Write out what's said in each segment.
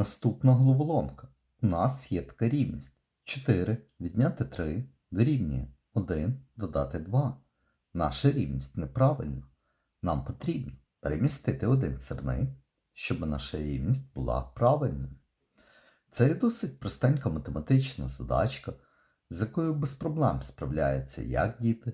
Наступна головоломка. У нас є така рівність. 4 відняти 3 дорівнює 1 додати 2. Наша рівність неправильна. Нам потрібно перемістити один сирник, щоб наша рівність була правильною. Це є досить простенька математична задачка, з якою без проблем справляються як діти,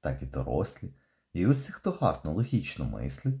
так і дорослі. І усі, хто гарно логічно мислить,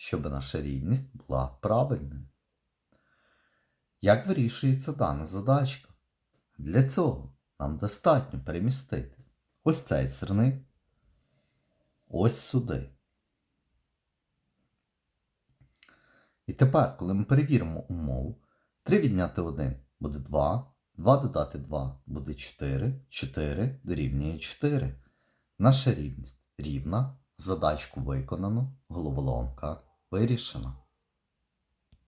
щоб наша рівність була правильною. Як вирішується дана задачка? Для цього нам достатньо перемістити ось цей сирник ось сюди. І тепер, коли ми перевіримо умову, 3 відняти 1 буде 2, 2 додати 2 буде 4, 4 дорівнює 4. Наша рівність рівна, задачку виконано, головоломка вирішена.